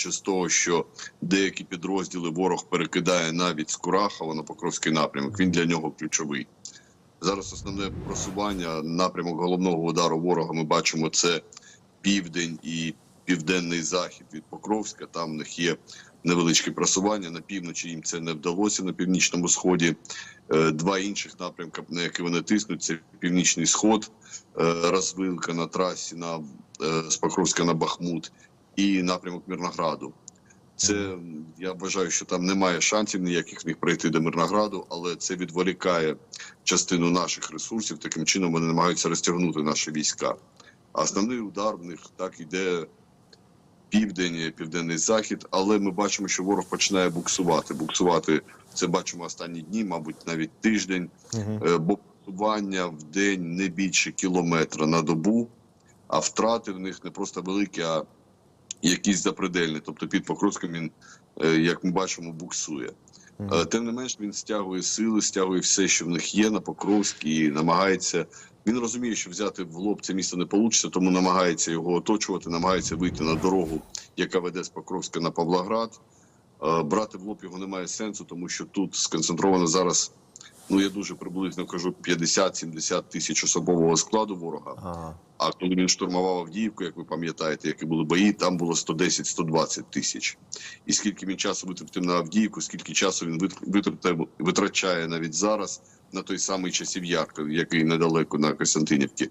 виходячи з того, що деякі підрозділи ворог перекидає навіть з Курахова на Покровський напрямок. Він для нього ключовий. Зараз основне просування, напрямок головного удару ворога. Ми бачимо це південь і південний захід від Покровська. Там в них є невеличке просування. На півночі їм це не вдалося на північному сході. Е, Два інших напрямка, на які вони тиснуть, це північний сход, е, розвилка на трасі на е, з Покровська на Бахмут і напрямок Мирнограду. Це я вважаю, що там немає шансів ніяких в них пройти до Мирнограду, але це відволікає частину наших ресурсів. Таким чином вони намагаються розтягнути наші війська. А основний удар в них так іде південь, південний захід. Але ми бачимо, що ворог починає буксувати. Буксувати це бачимо останні дні, мабуть, навіть тиждень. Мгм. Бо просування в день не більше кілометра на добу, а втрати в них не просто великі, а якісь запредельні. Тобто під Покровським він, е, як ми бачимо, буксує. Е, Тим не менш, він стягує сили, стягує все, що в них є на Покровській, і намагається. Він розуміє, що взяти в лоб це місто не вийде, тому намагається його оточувати, намагається вийти на дорогу, яка веде з Покровська на Павлоград. Е, Брати в лоб його немає сенсу, тому що тут сконцентровано зараз. Ну я дуже приблизно кажу 50-70 тисяч особового складу ворога. Ага. А коли він штурмував Авдіївку, як ви пам'ятаєте, які були бої, там було 110-120 тисяч. І скільки він часу витратив на Авдіївку, скільки часу він вит- витратив, витрачає навіть зараз на той самий часів Яр, який недалеко на Костянтинівці.